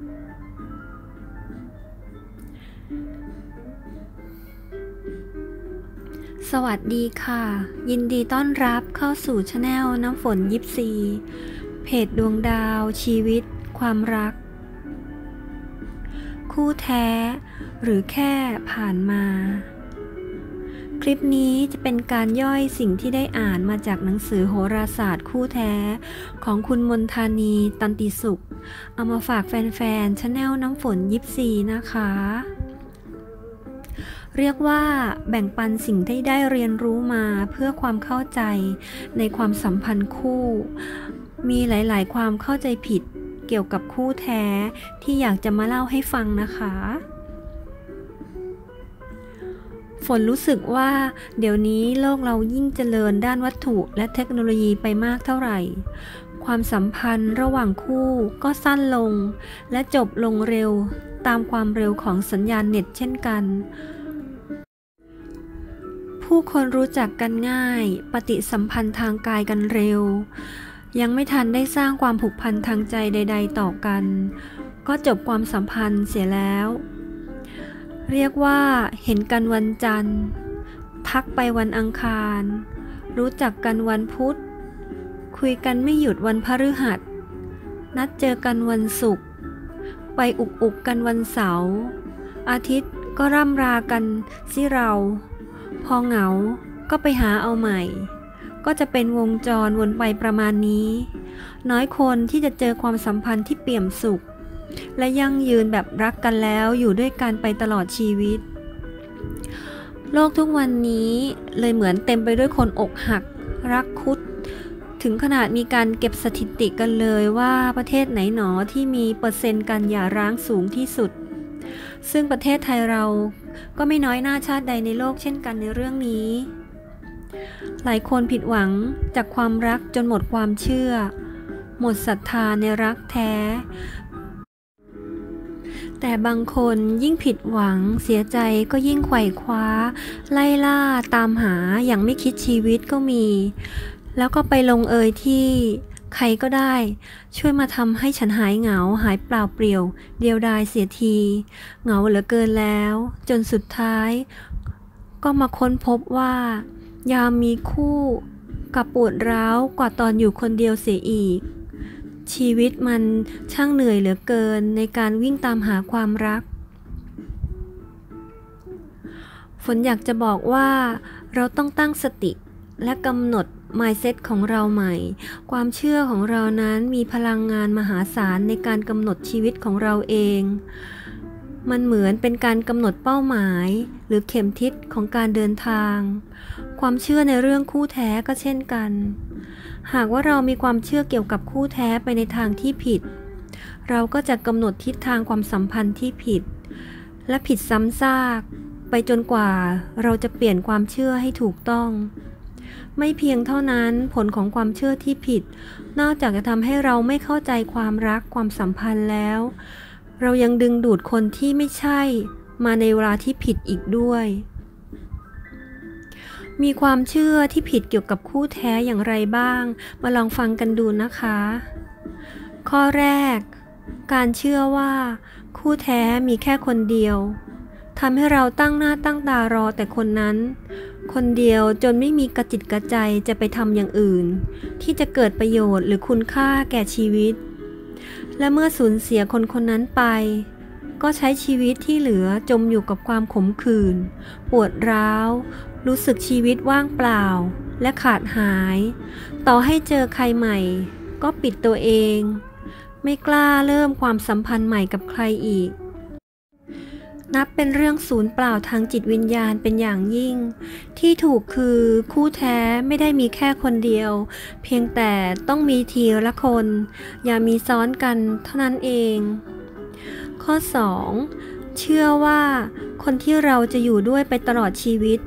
สวัสดีค่ะ ยินดีต้อนรับเข้าสู่ช anel น้ำฝนยิปซี เพจดวงดาว ชีวิต ความรัก คู่แท้ หรือแค่ผ่านมา คลิปนี้จะเป็นการย่อยสิ่งที่ได้อ่านมาจากหนังสือโหราศาสตร์คู่แท้ ของคุณมนทานีตันติสุข เอามาฝากแฟนๆช anel น้ำฝนยิปซีนะคะ เรียกว่าแบ่งปันสิ่งที่ได้เรียนรู้มาเพื่อความเข้าใจในความสัมพันธ์คู่ มีหลายๆ ความเข้าใจผิดเกี่ยวกับคู่แท้ที่อยากจะมาเล่าให้ฟังนะคะ ฝนรู้สึกว่าเดี๋ยวนี้โลกเรายิ่งเจริญด้านวัตถุและเทคโนโลยีไปมากเท่าไหร่ ความสัมพันธ์ระหว่างคู่ก็สั้นลง และจบลงเร็วตามความเร็วของสัญญาณเน็ตเช่นกัน ผู้คนรู้จักกันง่าย ปฏิสัมพันธ์ทางกายกันเร็ว ยังไม่ทันได้สร้างความผูกพันทางใจใด ๆ ต่อกัน ก็จบความสัมพันธ์เสียแล้ว เรียกว่าเห็นกันวันจันทร์ ทักไปวันอังคาร รู้จักกันวันพุธ คุยกันไม่หยุดวันพฤหัส นัดเจอกันวันศุกร์ ไปอุกอุกกันวันเสาร์ อาทิตย์ก็ร่ำรากันสิเรา พอเหงา ก็ไปหาเอาใหม่ ก็จะเป็นวงจรวนไปประมาณนี้ น้อยคนที่จะเจอความสัมพันธ์ที่เปี่ยมสุข และยั่งยืนแบบรักกันแล้วอยู่ด้วยกันไปตลอดชีวิต โลกทุกวันนี้เลยเหมือนเต็มไปด้วยคนอกหัก รักคุด ถึงขนาดมีการเก็บสถิติกันเลยว่าประเทศไหนหนอที่มีเปอร์เซ็นต์การหย่าร้างสูงที่สุด ซึ่งประเทศไทยเราก็ไม่น้อยหน้าชาติใดในโลกเช่นกันในเรื่องนี้ หลายคนผิดหวังจากความรักจนหมดความเชื่อ หมดศรัทธาในรักแท้ แต่บางคนยิ่งผิดหวังเสียใจก็ยิ่งไขว่คว้า ไล่ล่าตามหาอย่างไม่คิดชีวิตก็มี แล้วก็ไปลงเอยที่ใครก็ได้ ช่วยมาทำให้ฉันหายเหงาหายเปล่าเปลี่ยว เดียวดายเสียที เหงาเหลือเกินแล้ว จนสุดท้าย ก็มาค้นพบว่า ยามมีคู่กับปวดร้าวกว่าตอนอยู่คนเดียวเสียอีก ชีวิตมันช่างเหนื่อยเหลือเกินในการวิ่งตามหาความรัก ฝนอยากจะบอกว่าเราต้องตั้งสติและกำหนด mindset ของเราใหม่ ความเชื่อของเรานั้นมีพลังงานมหาศาลในการกำหนดชีวิตของเราเอง มันเหมือนเป็นการกำหนดเป้าหมาย หรือเข็มทิศของการเดินทาง ความเชื่อในเรื่องคู่แท้ก็เช่นกัน หากว่าเรามีความเชื่อเกี่ยวกับคู่แท้ไปในทางที่ผิด เราก็จะกำหนดทิศทางความสัมพันธ์ที่ผิด และผิดซ้ำซาก ไปจนกว่าเราจะเปลี่ยนความเชื่อให้ถูกต้อง ไม่เพียงเท่านั้นผลของความเชื่อที่ผิด นอกจากจะทำให้เราไม่เข้าใจความรักความสัมพันธ์แล้ว เรายังดึงดูดคนที่ไม่ใช่ มาในเวลาที่ผิดอีกด้วย มีความเชื่อที่ผิดเกี่ยวกับคู่แท้อย่างไรบ้าง มาลองฟังกันดูนะคะ ข้อแรก การเชื่อว่า คู่แท้มีแค่คนเดียวทำให้เราตั้งหน้าตั้งตารอแต่คนนั้น คนเดียวจนไม่มีกระจิตกระใจจะไปทำอย่างอื่น ที่จะเกิดประโยชน์หรือคุณค่าแก่ชีวิต และเมื่อสูญเสียคนคนนั้นไป ก็ใช้ชีวิตที่เหลือจมอยู่กับความขมขื่นปวดร้าว รู้สึกชีวิตว่างเปล่าและขาดหาย ต่อให้เจอใครใหม่ ก็ปิดตัวเอง ไม่กล้าเริ่มความสัมพันธ์ใหม่กับใครอีก นับเป็นเรื่องศูนย์เปล่าทางจิตวิญญาณเป็นอย่างยิ่ง ที่ถูกคือคู่แท้ไม่ได้มีแค่คนเดียว เพียงแต่ต้องมีทีละคน อย่ามีซ้อนกันเท่านั้นเอง ข้อ 2. เชื่อว่าคนที่เราจะอยู่ด้วยไปตลอดชีวิต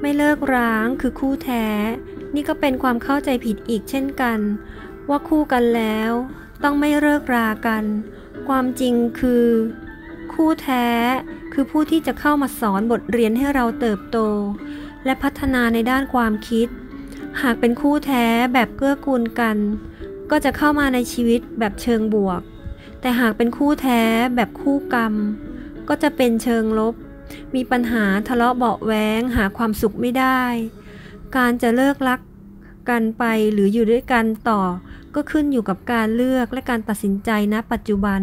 ไม่เลิกร้างคือคู่แท้ นี่ก็เป็นความเข้าใจผิดอีกเช่นกัน ว่าคู่กันแล้ว ต้องไม่เลิกรากัน ความจริงคือ คู่แท้คือผู้ที่จะเข้ามาสอนบทเรียนให้เราเติบโต และพัฒนาในด้านความคิด หากเป็นคู่แท้แบบเกื้อกูลกัน ก็จะเข้ามาในชีวิตแบบเชิงบวก แต่หากเป็นคู่แท้แบบคู่กรรม ก็จะเป็นเชิงลบ มีปัญหาทะเลาะเบาแวงหาความสุขไม่ได้ การจะเลิกรักกันไปหรืออยู่ด้วยกันต่อ ก็ขึ้นอยู่กับการเลือกและการตัดสินใจณปัจจุบัน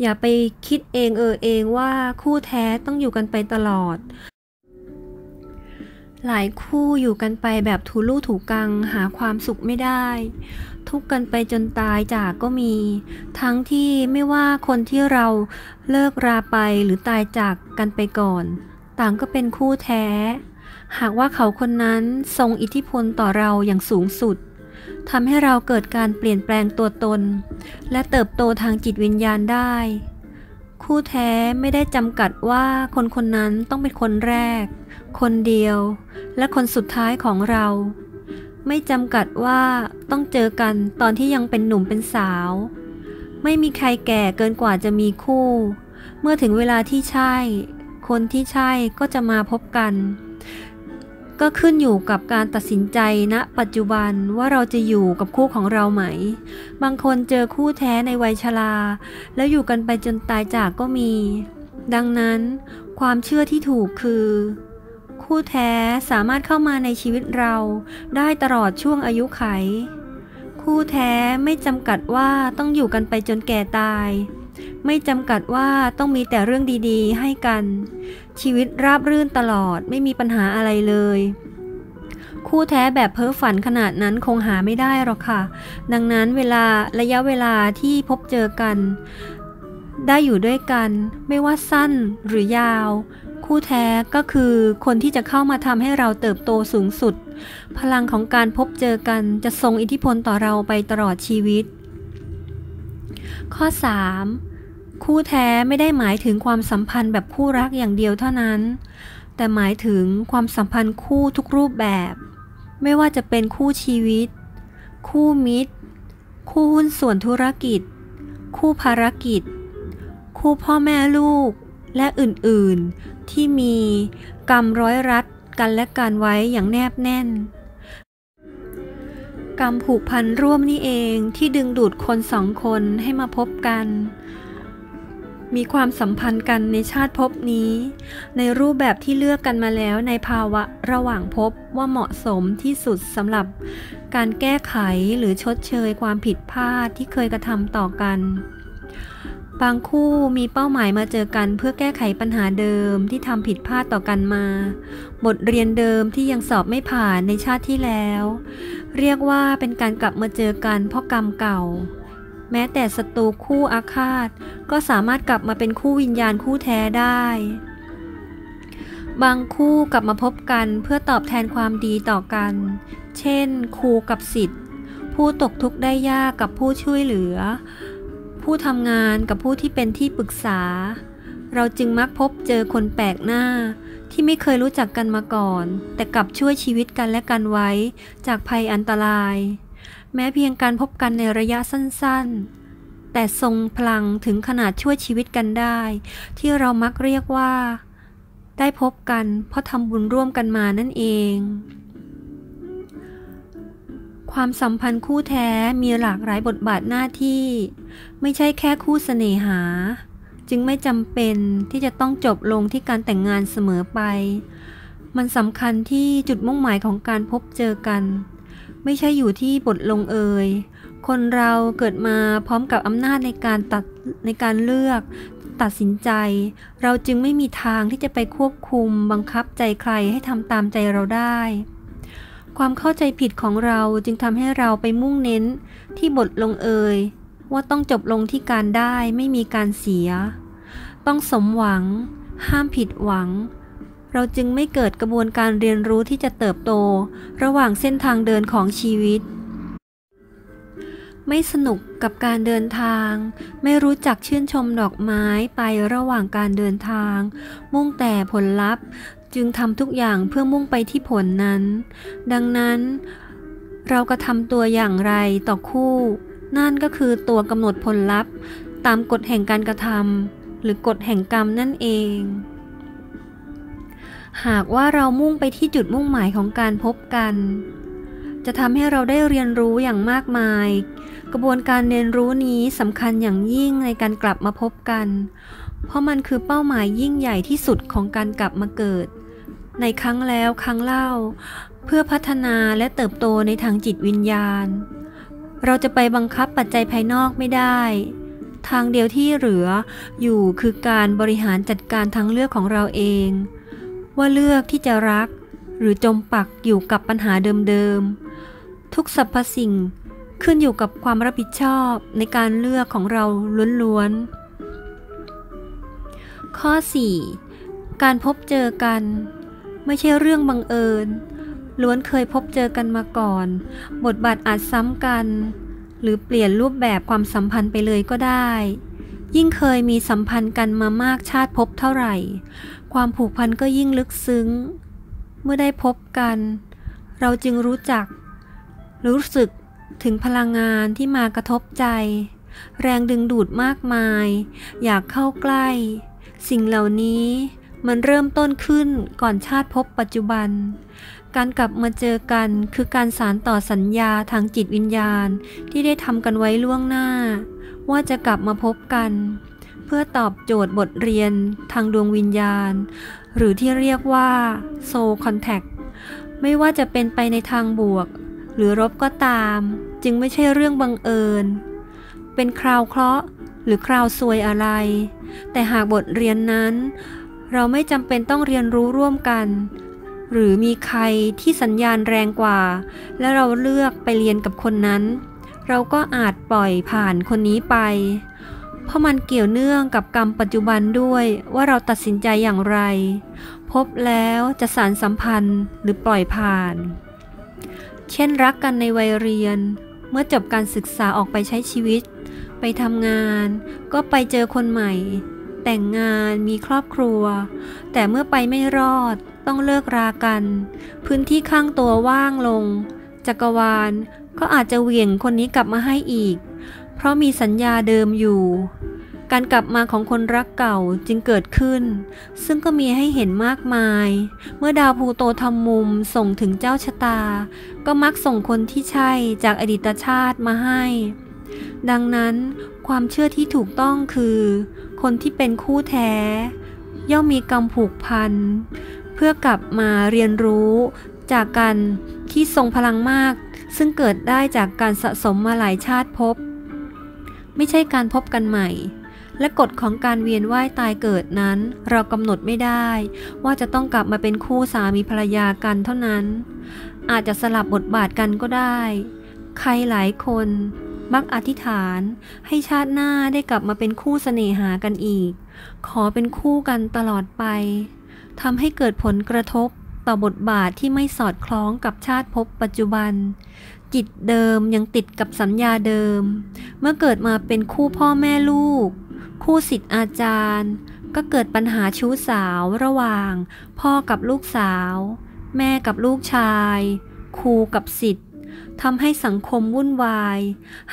อย่าไปคิดเองเออเองว่าคู่แท้ต้องอยู่กันไปตลอด หลายคู่อยู่กันไปแบบถูลู่ถูกังหาความสุขไม่ได้ ทุกกันไปจนตายจากก็มี ทั้งที่ไม่ว่าคนที่เราเลิกราไปหรือตายจากกันไปก่อน ต่างก็เป็นคู่แท้ หากว่าเขาคนนั้นทรงอิทธิพลต่อเราอย่างสูงสุดทำให้เราเกิดการเปลี่ยนแปลงตัวตน และเติบโตทางจิตวิญญาณได้ คู่แท้ไม่ได้จำกัดว่าคนคนนั้นต้องเป็นคนแรก คนเดียว และคนสุดท้ายของเรา ไม่จำกัดว่าต้องเจอกันตอนที่ยังเป็นหนุ่มเป็นสาว ไม่มีใครแก่เกินกว่าจะมีคู่ เมื่อถึงเวลาที่ใช่ คนที่ใช่ก็จะมาพบกัน ก็ขึ้นอยู่กับการตัดสินใจณนะปัจจุบันว่าเราจะอยู่กับคู่ของเราไหม บางคนเจอคู่แท้ในวัยชราแล้วอยู่กันไปจนตายจากก็มีดังนั้นความเชื่อที่ถูกคือ คู่แท้สามารถเข้ามาในชีวิตเราได้ตลอดช่วงอายุไข คู่แท้ไม่จำกัดว่าต้องอยู่กันไปจนแก่ตาย ไม่จำกัดว่าต้องมีแต่เรื่องดีๆ ให้กัน ชีวิตราบรื่นตลอดไม่มีปัญหาอะไรเลย คู่แท้แบบเพ้อฝันขนาดนั้นคงหาไม่ได้หรอกค่ะ ดังนั้นเวลาระยะเวลาที่พบเจอกัน ได้อยู่ด้วยกัน ไม่ว่าสั้นหรือยาว คู่แท้ก็คือคนที่จะเข้ามาทำให้เราเติบโตสูงสุด พลังของการพบเจอกันจะทรงอิทธิพลต่อเราไปตลอดชีวิต ข้อ 3. คู่แท้ไม่ได้หมายถึงความสัมพันธ์แบบคู่รักอย่างเดียวเท่านั้น แต่หมายถึงความสัมพันธ์คู่ทุกรูปแบบ ไม่ว่าจะเป็นคู่ชีวิต คู่มิตร คู่หุ้นส่วนธุรกิจ คู่ภารกิจ คู่พ่อแม่ลูกและอื่น ๆ ที่มีกรรมร้อยรัดกันและกันไว้อย่างแนบแน่น กรรมผูกพันร่วมนี่เองที่ดึงดูดคนสองคนให้มาพบกัน มีความสัมพันธ์กันในชาติภพนี้ ในรูปแบบที่เลือกกันมาแล้วในภาวะระหว่างภพว่าเหมาะสมที่สุดสำหรับการแก้ไขหรือชดเชยความผิดพลาดที่เคยกระทำต่อกัน บางคู่มีเป้าหมายมาเจอกันเพื่อแก้ไขปัญหาเดิมที่ทำผิดพลาดต่อกันมา บทเรียนเดิมที่ยังสอบไม่ผ่านในชาติที่แล้ว เรียกว่าเป็นการกลับมาเจอกันเพราะกรรมเก่า แม้แต่ศัตรูคู่อาฆาต ก็สามารถกลับมาเป็นคู่วิญญาณคู่แท้ได้ บางคู่กลับมาพบกันเพื่อตอบแทนความดีต่อกัน เช่น ครูกับสิทธิ์ ผู้ตกทุกข์ได้ยากกับผู้ช่วยเหลือ ผู้ทำงานกับผู้ที่เป็นที่ปรึกษา เราจึงมักพบเจอคนแปลกหน้า ที่ไม่เคยรู้จักกันมาก่อน แต่กลับช่วยชีวิตกันและกันไว้ จากภัยอันตราย แม้เพียงการพบกันในระยะสั้นๆ แต่ทรงพลังถึงขนาดช่วยชีวิตกันได้ ที่เรามักเรียกว่า ได้พบกันเพราะทำบุญร่วมกันมานั่นเอง ความสัมพันธ์คู่แท้มีหลากหลายบทบาทหน้าที่ ไม่ใช่แค่คู่เสน่หา จึงไม่จำเป็นที่จะต้องจบลงที่การแต่งงานเสมอไป มันสำคัญที่จุดมุ่งหมายของการพบเจอกัน ไม่ใช่อยู่ที่บทลงเอยคนเราเกิดมาพร้อมกับอำนาจในการตัดในการเลือก ตัดสินใจ เราจึงไม่มีทางที่จะไปควบคุมบังคับใจใครให้ทำตามใจเราได้ ความเข้าใจผิดของเราจึงทำให้เราไปมุ่งเน้นที่บทลงเอยว่าต้องจบลงที่การได้ไม่มีการเสีย ต้องสมหวัง ห้ามผิดหวัง เราจึงไม่เกิดกระบวนการเรียนรู้ที่จะเติบโต ระหว่างเส้นทางเดินของชีวิต ไม่สนุกกับการเดินทาง ไม่รู้จักชื่นชมดอกไม้ไประหว่างการเดินทาง มุ่งแต่ผลลัพธ์ จึงทำทุกอย่างเพื่อมุ่งไปที่ผลนั้น ดังนั้น เรากระทำตัวอย่างไรต่อคู่ นั่นก็คือตัวกำหนดผลลัพธ์ ตามกฎแห่งการกระทำหรือกฎแห่งกรรมนั่นเอง หากว่าเรามุ่งไปที่จุดมุ่งหมายของการพบกัน จะทำให้เราได้เรียนรู้อย่างมากมาย กระบวนการเรียนรู้นี้สำคัญอย่างยิ่งในการกลับมาพบกันเพราะมันคือเป้าหมายยิ่งใหญ่ที่สุดของการกลับมาเกิด ในครั้งแล้วครั้งเล่า เพื่อพัฒนาและเติบโตในทางจิตวิญญาณ เราจะไปบังคับปัจจัยภายนอกไม่ได้ ทางเดียวที่เหลืออยู่คือการบริหารจัดการทางเลือกของเราเอง ว่าเลือกที่จะรัก หรือจมปักอยู่กับปัญหาเดิมๆ ทุกสรรพสิ่งขึ้นอยู่กับความรับผิดชอบในการเลือกของเราล้วนๆ ข้อ 4. การพบเจอกัน ไม่ใช่เรื่องบังเอิญ ล้วนเคยพบเจอกันมาก่อน บทบาทอาจซ้ำกัน หรือเปลี่ยนรูปแบบความสัมพันธ์ไปเลยก็ได้ ยิ่งเคยมีสัมพันธ์กันมามากชาติพบเท่าไหร่ ความผูกพันก็ยิ่งลึกซึ้ง เมื่อได้พบกัน เราจึงรู้จัก รู้สึกถึงพลังงานที่มากระทบใจ แรงดึงดูดมากมาย อยากเข้าใกล้ สิ่งเหล่านี้ มันเริ่มต้นขึ้นก่อนชาติพบปัจจุบัน การกลับมาเจอกันคือการสารต่อสัญญาทางจิตวิญญาณที่ได้ทำกันไว้ล่วงหน้า ว่าจะกลับมาพบกัน เพื่อตอบโจทย์บทเรียนทางดวงวิญญาณ หรือที่เรียกว่า soul contact ไม่ว่าจะเป็นไปในทางบวก หรือลบก็ตาม จึงไม่ใช่เรื่องบังเอิญ เป็นคราวเคราะห์หรือคราวซวยอะไร แต่หากบทเรียนนั้น เราไม่จำเป็นต้องเรียนรู้ร่วมกัน หรือมีใครที่สัญญาณแรงกว่า และเราเลือกไปเรียนกับคนนั้น เราก็อาจปล่อยผ่านคนนี้ไป เพราะมันเกี่ยวเนื่องกับกรรมปัจจุบันด้วยว่าเราตัดสินใจอย่างไร พบแล้วจะสารสัมพันธ์หรือปล่อยผ่าน เช่นรักกันในวัยเรียน เมื่อจบการศึกษาออกไปใช้ชีวิต ไปทำงาน ก็ไปเจอคนใหม่ แต่งงานมีครอบครัว แต่เมื่อไปไม่รอดต้องเลิกรากัน พื้นที่ข้างตัวว่างลง จักรวาลก็อาจจะเหวี่ยงคนนี้กลับมาให้อีก เพราะมีสัญญาเดิมอยู่ การกลับมาของคนรักเก่าจึงเกิดขึ้น ซึ่งก็มีให้เห็นมากมาย เมื่อดาวพลูโตทำมุมส่งถึงเจ้าชะตา ก็มักส่งคนที่ใช่จากอดีตชาติมาให้ ดังนั้นความเชื่อที่ถูกต้องคือ คนที่เป็นคู่แท้ ย่อมมีกรรมผูกพัน เพื่อกลับมาเรียนรู้จากกันที่ทรงพลังมาก ซึ่งเกิดได้จากการสะสมมาหลายชาติพบ ไม่ใช่การพบกันใหม่ และกฎของการเวียนว่ายตายเกิดนั้น เรากำหนดไม่ได้ ว่าจะต้องกลับมาเป็นคู่สามีภรรยากันเท่านั้น อาจจะสลับบทบาทกันก็ได้ ใครหลายคน มักอธิษฐาน ให้ชาติหน้าได้กลับมาเป็นคู่เสน่หากันอีก ขอเป็นคู่กันตลอดไปทำให้เกิดผลกระทบต่อบทบาทที่ไม่สอดคล้องกับชาติภพปัจจุบัน จิตเดิมยังติดกับสัญญาเดิม เมื่อเกิดมาเป็นคู่พ่อแม่ลูก คู่สิทธิ์อาจารย์ ก็เกิดปัญหาชู้สาวระหว่าง พ่อกับลูกสาว แม่กับลูกชาย ครูกับสิทธิ์ ทำให้สังคมวุ่นวาย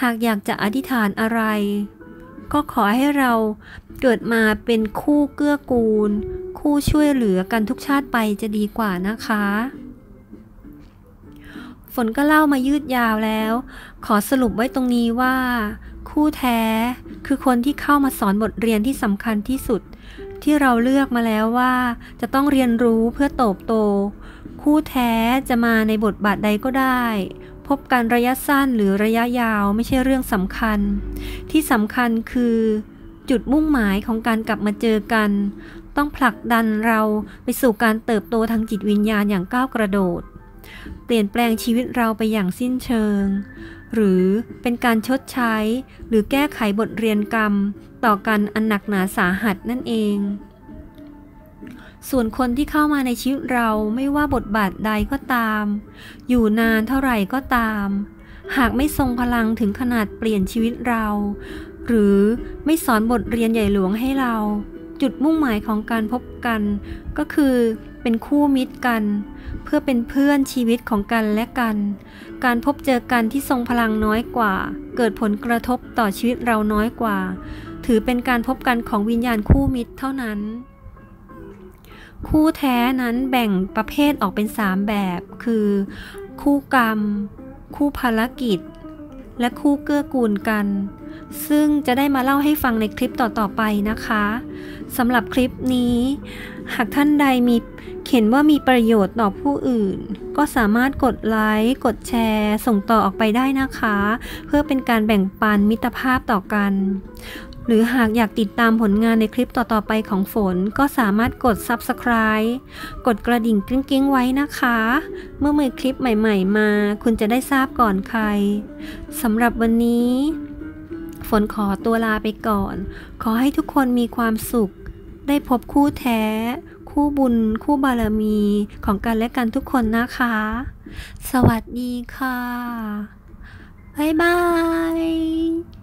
หากอยากจะอธิษฐานอะไร ก็ขอให้เราเกิดมาเป็นคู่เกื้อกูล คู่ช่วยเหลือกันทุกชาติไปจะดีกว่านะคะ ฝนก็เล่ามายืดยาวแล้ว ขอสรุปไว้ตรงนี้ว่า คู่แท้คือคนที่เข้ามาสอนบทเรียนที่สำคัญที่สุด ที่เราเลือกมาแล้วว่า จะต้องเรียนรู้เพื่อโตบโตคู่แท้จะมาในบทบาทใดก็ได้ พบกันระยะสั้นหรือระยะยาวไม่ใช่เรื่องสำคัญ ที่สำคัญคือ จุดมุ่งหมายของการกลับมาเจอกัน ต้องผลักดันเราไปสู่การเติบโตทางจิตวิญญาณอย่างก้าวกระโดด เปลี่ยนแปลงชีวิตเราไปอย่างสิ้นเชิง หรือเป็นการชดใช้ หรือแก้ไขบทเรียนกรรม ต่อกันอันหนักหนาสาหัสนั่นเอง ส่วนคนที่เข้ามาในชีวิตเราไม่ว่าบทบาทใดก็ตาม อยู่นานเท่าไหร่ก็ตาม หากไม่ทรงพลังถึงขนาดเปลี่ยนชีวิตเรา หรือไม่สอนบทเรียนใหญ่หลวงให้เรา จุดมุ่งหมายของการพบกัน ก็คือเป็นคู่มิตรกัน เพื่อเป็นเพื่อนชีวิตของกันและกัน การพบเจอกันที่ทรงพลังน้อยกว่า เกิดผลกระทบต่อชีวิตเราน้อยกว่า ถือเป็นการพบกันของวิญญาณคู่มิตรเท่านั้น คู่แท้นั้นแบ่งประเภทออกเป็น 3 แบบ คือ คู่กรรม คู่ภารกิจ และคู่เกื้อกูลกัน ซึ่งจะได้มาเล่าให้ฟังในคลิปต่อๆไปนะคะสำหรับคลิปนี้ หากท่านใดมีเห็นว่ามีประโยชน์ต่อผู้อื่น ก็สามารถกดไลค์กดแชร์ ส่งต่อออกไปได้นะคะ เพื่อเป็นการแบ่งปันมิตรภาพต่อกัน หรือหากอยากติดตามผลงานในคลิปต่อๆไปของฝน ก็สามารถกด Subscribe กดกระดิ่งกริ้งๆไว้นะคะ เมื่อมีคลิปใหม่ๆมา คุณจะได้ทราบก่อนใครสำหรับวันนี้ ฝนขอตัวลาไปก่อน ขอให้ทุกคนมีความสุข ได้พบคู่แท้ คู่บุญ คู่บารมีของกันและกันทุกคนนะคะ สวัสดีค่ะ บ๊ายบาย